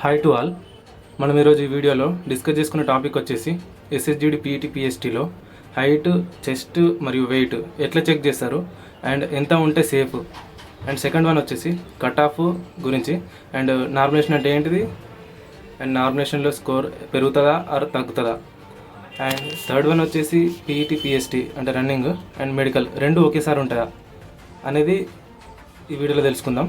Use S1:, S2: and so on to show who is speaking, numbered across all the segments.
S1: Hi to all మనం ఈరోజు ఈ వీడియోలో డిస్కస్ చేసుకున్న టాపిక్ వచ్చేసి ఎస్ఎస్జిడి పీఈటీ పిఎస్టీలో హైట్ చెస్ట్ మరియు వెయిట్ ఎట్లా చెక్ చేస్తారు అండ్ ఎంత ఉంటే సేఫ్ అండ్ సెకండ్ వన్ వచ్చేసి కట్ ఆఫ్ గురించి అండ్ నార్మినేషన్ అంటే ఏంటిది? అండ్ నార్మినేషన్లో స్కోర్ పెరుగుతుందా ఆర్ తగ్గుతుందా? అండ్ థర్డ్ వన్ వచ్చేసి పీఈటీ పిఎస్టీ అంటే రన్నింగ్ అండ్ మెడికల్ రెండు ఒకేసారి ఉంటుందా అనేది ఈ వీడియోలో తెలుసుకుందాం.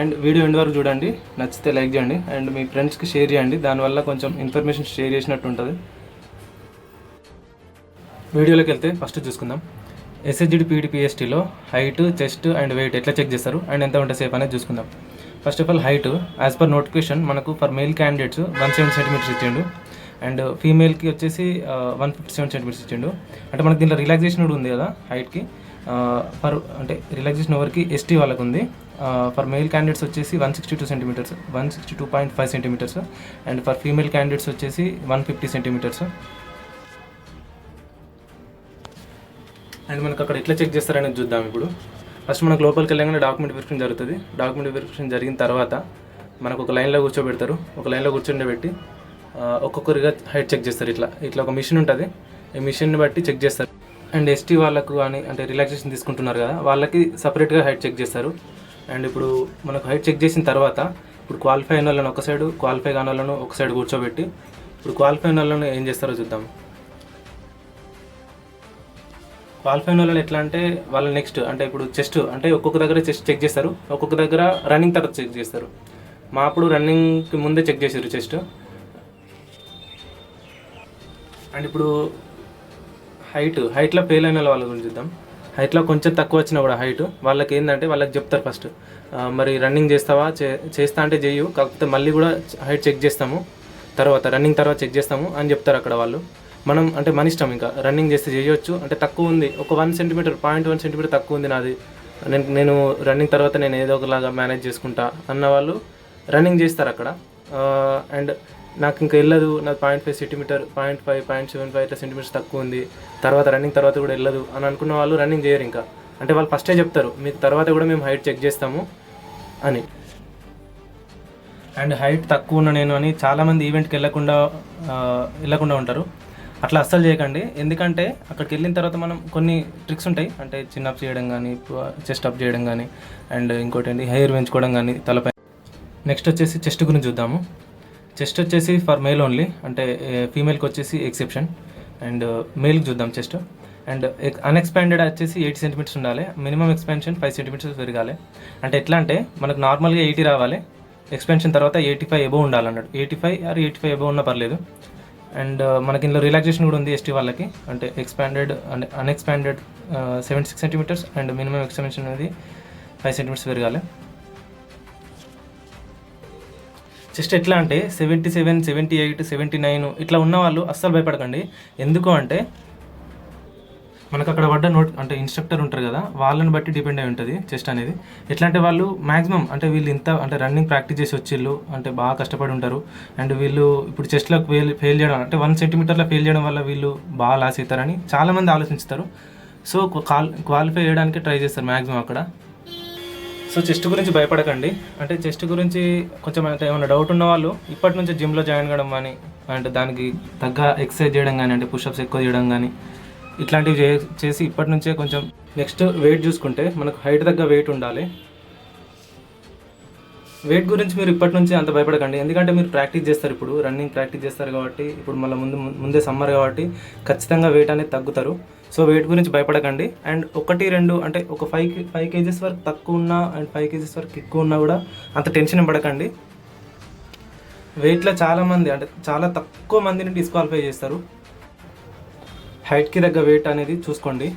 S1: అండ్ వీడియో ఎండ్ వరకు చూడండి. నచ్చితే లైక్ చేయండి. అండ్ మీ ఫ్రెండ్స్కి షేర్ చేయండి. దానివల్ల కొంచెం ఇన్ఫర్మేషన్ షేర్ చేసినట్టు ఉంటుంది. వీడియోలోకి వెళ్తే ఫస్ట్ చూసుకుందాం. ఎస్హెచ్డి పీడిపిఎస్టీలో హైట్ చెస్ట్ అండ్ వెయిట్ ఎట్లా చెక్ చేస్తారు? అండ్ ఎంత ఉంటే సేఫ్ అనేది చూసుకుందాం. First of all height as per notification మనకు for male candidates one seven centimeters ఇచ్చిండు. అండ్ ఫీమేల్కి వచ్చేసి వన్ ఫిఫ్టీ సెవెన్ సెంటీమీటర్స్ ఇచ్చిండు. అంటే మనకి దీంట్లో రిలాక్సేషన్ కూడా ఉంది కదా హైట్కి ఫర్ అంటే రిలాక్సేషన్ ఓవర్కి ఎస్టీ వాళ్ళకు ఉంది ఫర్ మేల్ క్యాండిడేట్స్ వచ్చేసి one sixty two centimeters one sixty two point five centimeters and for female candidates వచ్చేసి వన్ ఫిఫ్టీ సెంటీమీటర్స్ అండ్ మనకు అక్కడ ఎట్లా చెక్ చేస్తారనేది చూద్దాం ఇప్పుడు. ఫస్ట్ మనకు లోపలికి వెళ్ళగానే డాక్యుమెంట్ వెరిఫికేషన్ జరుగుతుంది. డాక్యుమెంట్ వెరిఫికేషన్ జరిగిన తర్వాత మనకు ఒక లైన్లో కూర్చోబెడతారు. ఒక లైన్లో కూర్చోబెట్టి ఒక్కొక్కరిగా హైట్ చెక్ చేస్తారు ఇట్లా. ఇట్లా ఒక మిషన్ ఉంటుంది. ఈ మిషన్ని బట్టి చెక్ చేస్తారు. అండ్ ఎస్టీ వాళ్ళకు అని అంటే రిలాక్సేషన్ తీసుకుంటున్నారు కదా వాళ్ళకి సపరేట్గా హైట్ చెక్ చేస్తారు. అండ్ ఇప్పుడు మనకు హైట్ చెక్ చేసిన తర్వాత ఇప్పుడు క్వాలిఫై అయిన వాళ్ళని ఒక సైడ్ క్వాలిఫై కాని వాళ్ళను ఒక సైడ్ కూర్చోబెట్టి ఇప్పుడు క్వాలిఫై అయిన వాళ్ళని ఏం చేస్తారో చూద్దాం. క్వాలిఫై అయిన వాళ్ళని ఎట్లా అంటే వాళ్ళ నెక్స్ట్ అంటే ఇప్పుడు చెస్ట్ అంటే ఒక్కొక్క దగ్గర చెస్ట్ చెక్ చేస్తారు ఒక్కొక్క దగ్గర రన్నింగ్ తర్వాత చెక్ చేస్తారు. మా అప్పుడు రన్నింగ్కి ముందే చెక్ చేసారు చెస్ట్ అండ్ ఇప్పుడు హైట్ హైట్లో ఫెయిల్ అయిన వాళ్ళ గురించి చూద్దాం. హైట్లో కొంచెం తక్కువ వచ్చినా కూడా హైట్. వాళ్ళకి ఏంటంటే వాళ్ళకి చెప్తారు ఫస్ట్ మరి రన్నింగ్ చేస్తావా? చే- చేస్తా అంటే చేయు. కాకపోతే మళ్ళీ కూడా హైట్ చెక్ చేస్తాము. తర్వాత రన్నింగ్ తర్వాత చెక్ చేస్తాము అని చెప్తారు అక్కడ వాళ్ళు. మనం అంటే మన ఇష్టం ఇంకా. రన్నింగ్ చేస్తే చేయొచ్చు. అంటే తక్కువ ఉంది. ఒక one centimeter point one centimeter తక్కువ ఉంది నాది. నేను నేను రన్నింగ్ తర్వాత నేను ఏదో ఒకలాగా మేనేజ్ చేసుకుంటా అన్న వాళ్ళు రన్నింగ్ చేస్తారు అక్కడ. అండ్ నాకు ఇంకా వెళ్ళదు. నాకు point five centimeter point five point seven five ఇట్లా సెంటీమీటర్స్ తక్కువ ఉంది. తర్వాత రన్నింగ్ తర్వాత కూడా వెళ్ళదు అని అనుకున్న వాళ్ళు రన్నింగ్ చేయరు ఇంకా. అంటే వాళ్ళు ఫస్టే చెప్తారు మీకు తర్వాత కూడా మేము హైట్ చెక్ చేస్తాము అని. అండ్ హైట్ తక్కువ ఉన్న నేను అని చాలామంది ఈవెంట్కి వెళ్ళకుండా వెళ్ళకుండా ఉంటారు. అట్లా అస్సలు చేయకండి. ఎందుకంటే అక్కడికి వెళ్ళిన తర్వాత మనం కొన్ని ట్రిక్స్ ఉంటాయి. అంటే చిన్ అప్ చేయడం కానీ చెస్ట్ అప్ చేయడం కానీ అండ్ ఇంకోటి హెయిర్ పెంచుకోవడం కానీ తలపై. నెక్స్ట్ వచ్చేసి చెస్ట్ గురించి చూద్దాము. చెస్ట్ వచ్చేసి ఫర్ మేల్ ఓన్లీ. అంటే ఫీమేల్కి వచ్చేసి ఎక్సెప్షన్. అండ్ మేల్కి చూద్దాం చెస్ట్. అండ్ అన్ఎక్స్పాండెడ్ వచ్చేసి ఎయిటీ సెంటీమీటర్స్ ఉండాలి. మినిమం ఎక్స్పాన్షన్ ఫైవ్ సెంటీమీటర్స్ పెరగాలి. అంటే ఎట్లా అంటే మనకు నార్మల్గా ఎయిటీ రావాలి. ఎక్స్పెన్షన్ తర్వాత eighty five above ఉండాలన్నాడు eighty five or eighty five above ఉన్నా పర్లేదు. అండ్ మనకి ఇందులో రిలాక్సేషన్ కూడా ఉంది ఎస్టీ వాళ్ళకి. అంటే expanded and unexpanded seventy six centimeters and minimum expansion అనేది ఫైవ్ సెంటీమీటర్స్ పెరగాలి. జస్ట్ ఎట్లా అంటే seventy seven seventy eight seventy nine ఇట్లా ఉన్న వాళ్ళు అస్సలు భయపడకండి. ఎందుకు అంటే మనకు అక్కడ పడ్డ నోట్ అంటే ఇన్స్ట్రక్టర్ ఉంటారు కదా వాళ్ళని బట్టి డిపెండ్ అయి ఉంటుంది చెస్ట్ అనేది. ఎట్లా అంటే వాళ్ళు మాక్సిమం అంటే వీళ్ళు ఇంత అంటే రన్నింగ్ ప్రాక్టీస్ చేసి వచ్చిళ్ళు అంటే బాగా కష్టపడి ఉంటారు. అండ్ వీళ్ళు ఇప్పుడు చెస్ట్లో ఫెయిల్ ఫెయిల్ చేయడం అంటే వన్ సెంటీమీటర్లో ఫెయిల్ చేయడం వల్ల వీళ్ళు బాగా లాస్ అవుతారని చాలామంది ఆలోచిస్తారు సో క్వాలిఫై చేయడానికి ట్రై చేస్తారు మ్యాక్సిమం అక్కడ. సో చెస్ట్ గురించి భయపడకండి. అంటే చెస్ట్ గురించి కొంచెం అంటే ఏమైనా డౌట్ ఉన్న వాళ్ళు ఇప్పటి నుంచి జిమ్లో జాయిన్ కావడం కానీ అంటే దానికి తగ్గ ఎక్సర్సైజ్ చేయడం కానీ అంటే పుషప్స్ ఎక్కువ చేయడం కానీ ఇట్లాంటివి చే చేసి ఇప్పటి నుంచే కొంచెం నెక్స్ట్ వెయిట్ చూసుకుంటే మనకు హైట్ తగ్గ వెయిట్ ఉండాలి. వెయిట్ గురించి మీరు ఇప్పటి నుంచి అంత భయపడకండి. ఎందుకంటే మీరు ప్రాక్టీస్ చేస్తారు ఇప్పుడు రన్నింగ్ ప్రాక్టీస్ చేస్తారు కాబట్టి ఇప్పుడు మళ్ళీ ముందు ముందే సమ్మర్ కాబట్టి ఖచ్చితంగా వెయిట్ అనేది తగ్గుతారు. సో వెయిట్ గురించి భయపడకండి. అండ్ ఒకటి రెండు అంటే ఒక ఫైవ్ ఫైవ్ కేజీస్ వరకు తక్కువ ఉన్నా అండ్ ఫైవ్ కేజీస్ వరకు ఎక్కువ ఉన్నా కూడా అంత టెన్షన్ పడకండి. వెయిట్లో చాలామంది అంటే చాలా తక్కువ మందిని డిస్క్వాలిఫై చేస్తారు. హైట్కి తగ్గ వెయిట్ అనేది చూసుకోండి.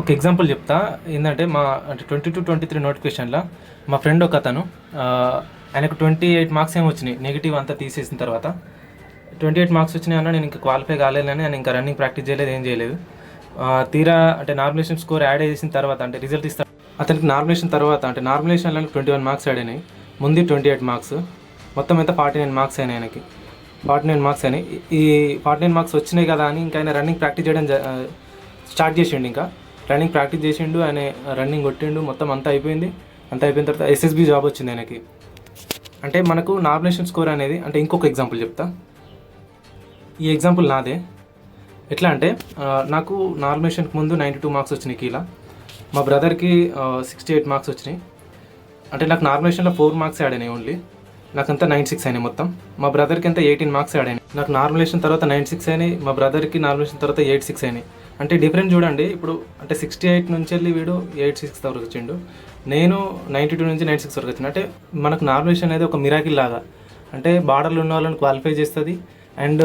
S1: ఒక ఎగ్జాంపుల్ చెప్తా. ఏంటంటే మా అంటే ట్వంటీ టు ట్వంటీ త్రీ నోటిఫికేషన్లో మా ఫ్రెండ్ ఒక అతను ఆయనకు ట్వంటీ ఎయిట్ మార్క్స్ ఏమి వచ్చినాయి? నెగిటివ్ అంతా తీసేసిన తర్వాత. ట్వంటీ ఎయిట్ మార్క్స్ వచ్చినాయి అన్న నేను ఇంకా క్వాలిఫై కాలేదని నేను ఇంకా రన్నింగ్ ప్రాక్టీస్ చేయలేదు ఏం చేయలేదు. తీరా అంటే నార్మలేషన్ స్కోర్ యాడ్ చేసిన తర్వాత అంటే రిజల్ట్ ఇస్తా అతనికి నార్మలేషన్ తర్వాత అంటే నార్మలేషన్లో ట్వంటీ వన్ మార్క్స్ యాడ్ అయినాయి. ముందు ట్వంటీ ఎయిట్ మార్క్స్ మొత్తం అయితే ఫార్టీ నైన్ మార్క్స్ అయినాయి ఆయనకి. ఫార్టీ నైన్ మార్క్స్ అయినాయి. ఈ ఫార్టీ నైన్ మార్క్స్ వచ్చినాయి కదా అని ఇంకా ఆయన రన్నింగ్ ప్రాక్టీస్ చేయడం జ- స్టార్ట్ చేసిండు ఇంకా. రన్నింగ్ ప్రాక్టీస్ చేసిండు ఆయన రన్నింగ్ కొట్టిండు మొత్తం అంతా అయిపోయింది. అంత అయిపోయిన తర్వాత ఎస్ఎస్బి జాబ్ వచ్చింది ఆయనకి. అంటే మనకు నామినేషన్ స్కోర్ అనేది అంటే ఇంకొక ఎగ్జాంపుల్ చెప్తా. ఈ ఎగ్జాంపుల్ నాదే. ఎట్లా అంటే నాకు నార్మేషన్కి ముందు నైంటీ టూ మార్క్స్ వచ్చినాయి కీలా. మా బ్రదర్కి సిక్స్టీ ఎయిట్ మార్క్స్ వచ్చినాయి. అంటే నాకు నామినేషన్లో ఫోర్ మార్క్స్ యాడ్ అయినాయి ఓన్లీ నాకంతా నైన్ సిక్స్ అయినాయి మొత్తం. మా బ్రదర్కి అంతా ఎయిటీన్ మార్క్స్ యాడ్ అయినాయి. నాకు నార్మలేషన్ తర్వాత నైన్ సిక్స్ అయినాయి. మా బ్రదర్కి నార్మలేషన్ తర్వాత ఎయిట్ సిక్స్ అయినాయి. అంటే డిఫరెంట్ చూడండి ఇప్పుడు అంటే సిక్స్టీ ఎయిట్ నుంచి వెళ్ళి వీడు ఎయిట్ సిక్స్ వరకు వచ్చిండు. నేను నైంటీ టూ నుంచి నైన్ సిక్స్ వరకు వచ్చిన. అంటే మనకు నార్మలేషన్ అనేది ఒక మిరాకిల్ లాగా. అంటే బార్డర్లు ఉన్న వాళ్ళని క్వాలిఫై చేస్తుంది. అండ్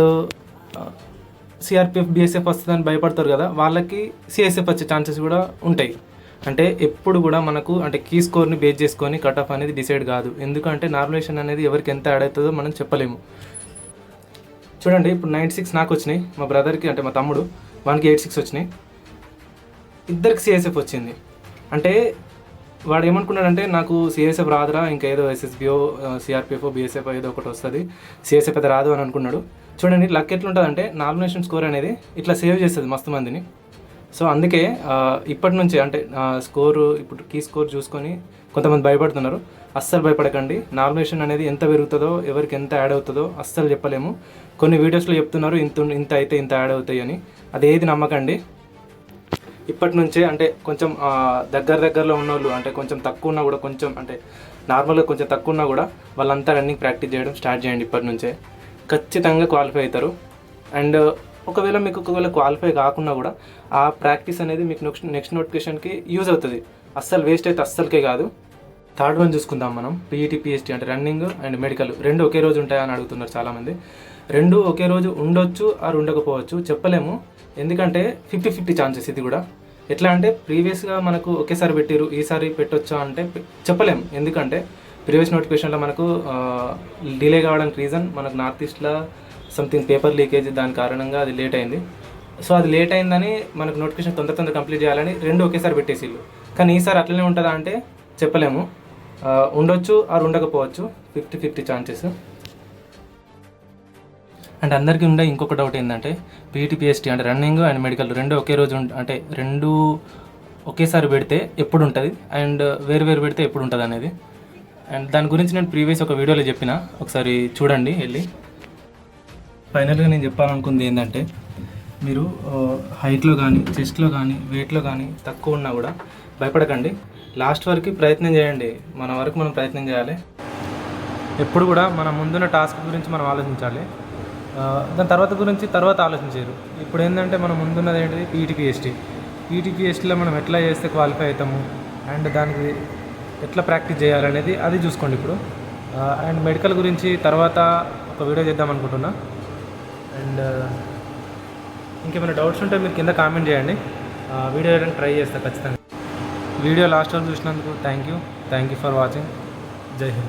S1: సిఆర్పిఎఫ్ బిఎస్ఎఫ్ వస్తుందని భయపడతారు కదా వాళ్ళకి సిఎస్ఎఫ్ వచ్చే ఛాన్సెస్ కూడా ఉంటాయి. అంటే ఎప్పుడు కూడా మనకు అంటే కీ స్కోర్ని బేస్ చేసుకొని కట్ ఆఫ్ అనేది డిసైడ్ కాదు. ఎందుకంటే నార్మలేషన్ అనేది ఎవరికి ఎంత యాడ్ అవుతుందో మనం చెప్పలేము. చూడండి ఇప్పుడు నైన్ సిక్స్ నాకు వచ్చినాయి. మా బ్రదర్కి అంటే మా తమ్ముడు వానికి ఎయిట్ సిక్స్ వచ్చినాయి. ఇద్దరికి సిఎస్ఎఫ్ వచ్చింది. అంటే వాడు ఏమనుకున్నాడంటే నాకు సిఎస్ఎఫ్ రాదురా ఇంకా ఏదో ఎస్ఎస్బిఓ సిఆర్పిఎఫ్ బిఎస్ఎఫ్ ఏదో ఒకటి వస్తుంది. సిఎస్ఎఫ్ అయితే రాదు అని అనుకున్నాడు. చూడండి లక్ ఎట్లుంటుందంటే నామినేషన్ స్కోర్ అనేది ఇట్లా సేవ్ చేస్తుంది మస్తు మందిని. సో అందుకే ఇప్పటి నుంచి అంటే స్కోరు ఇప్పుడు కీ స్కోర్ చూసుకొని కొంతమంది భయపడుతున్నారు. అస్సలు భయపడకండి. నామినేషన్ అనేది ఎంత పెరుగుతుందో ఎవరికి ఎంత యాడ్ అవుతుందో అస్సలు చెప్పలేము. కొన్ని వీడియోస్లో చెప్తున్నారు ఇంత ఇంత అయితే ఇంత యాడ్ అవుతాయి అని. అది ఏది నమ్మకండి. ఇప్పటి నుంచే అంటే కొంచెం దగ్గర దగ్గరలో ఉన్న వాళ్ళు అంటే కొంచెం తక్కువ ఉన్నా కూడా కొంచెం అంటే నార్మల్గా కొంచెం తక్కువ ఉన్నా కూడా వాళ్ళంతా రన్నింగ్ ప్రాక్టీస్ చేయడం స్టార్ట్ చేయండి ఇప్పటి నుంచే. ఖచ్చితంగా క్వాలిఫై అవుతారు. అండ్ ఒకవేళ మీకు ఒకవేళ క్వాలిఫై కాకుండా కూడా ఆ ప్రాక్టీస్ అనేది మీకు నెక్స్ట్ నెక్స్ట్ నోటిఫికేషన్కి యూజ్ అవుతుంది. అస్సలు వేస్ట్ అయితే అస్సలకే కాదు. థర్డ్ వన్ చూసుకుందాం మనం. పీఈటీ పిహెచ్టీ అంటే రన్నింగ్ అండ్ మెడికల్. రెండు ఒకే రోజు ఉంటాయా అని అడుగుతున్నారు చాలామంది. రెండు ఒకే రోజు ఉండొచ్చు ఆరు ఉండకపోవచ్చు చెప్పలేము. ఎందుకంటే ఫిఫ్టీ ఫిఫ్టీ ఛాన్సెస్ ఇది కూడా. ఎట్లా అంటే ప్రీవియస్గా మనకు ఒకేసారి పెట్టిరు ఈసారి పెట్టొచ్చా అంటే చెప్పలేం. ఎందుకంటే ప్రీవియస్ నోటిఫికేషన్లో మనకు డిలే కావడానికి రీజన్ మనకు నార్త్ ఈస్ట్లో సంథింగ్ పేపర్ లీకేజ్ దాని కారణంగా అది లేట్ అయింది. సో అది లేట్ అయిందని మనకు నోటిఫికేషన్ తొందర తొందర కంప్లీట్ చేయాలని రెండు ఒకేసారి పెట్టేసిళ్ళు. కానీ ఈసారి అట్లనే ఉంటుందా అంటే చెప్పలేము. ఉండొచ్చు ఆర్ ఉండకపోవచ్చు. Fifty fifty chances. అండ్ అందరికీ ఉండే ఇంకొక డౌట్ ఏంటంటే పీటీపీఎస్టీ అంటే రన్నింగ్ అండ్ మెడికల్ రెండు ఒకే రోజు అంటే రెండు ఒకేసారి పెడితే ఎప్పుడు ఉంటుంది అండ్ వేరు వేరు పెడితే ఎప్పుడు ఉంటుంది అనేది? అండ్ దాని గురించి నేను ప్రీవియస్ ఒక వీడియోలో చెప్పిన. ఒకసారి చూడండి వెళ్ళి. ఫైనల్గా నేను చెప్పాలనుకుంది ఏంటంటే మీరు హైట్లో కానీ చెస్ట్లో కానీ వెయిట్లో కానీ తక్కువ ఉన్నా కూడా భయపడకండి. లాస్ట్ వరకు ప్రయత్నం చేయండి. మన వరకు మనం ప్రయత్నం చేయాలి. ఎప్పుడు కూడా మన ముందున్న టాస్క్ గురించి మనం ఆలోచించాలి. దాని తర్వాత గురించి తర్వాత ఆలోచించారు. ఇప్పుడు ఏంటంటే మనం ముందున్నది ఏంటిది? పీటీపీఎస్టీ పీటీపీఎస్టీలో మనం ఎట్లా చేస్తే క్వాలిఫై అవుతాము? అండ్ దానికి ఎట్లా ప్రాక్టీస్ చేయాలనేది అది చూసుకోండి ఇప్పుడు. అండ్ మెడికల్ గురించి తర్వాత ఒక వీడియో చేద్దాం అనుకుంటున్నా. అండ్ ఇంకేమైనా డౌట్స్ ఉంటే మీరు కింద కామెంట్ చేయండి. వీడియో వేయడానికి ట్రై చేస్తాను ఖచ్చితంగా. వీడియో లాస్ట్ వరకు చూసినందుకు thank you thank you for watching జై హింద్.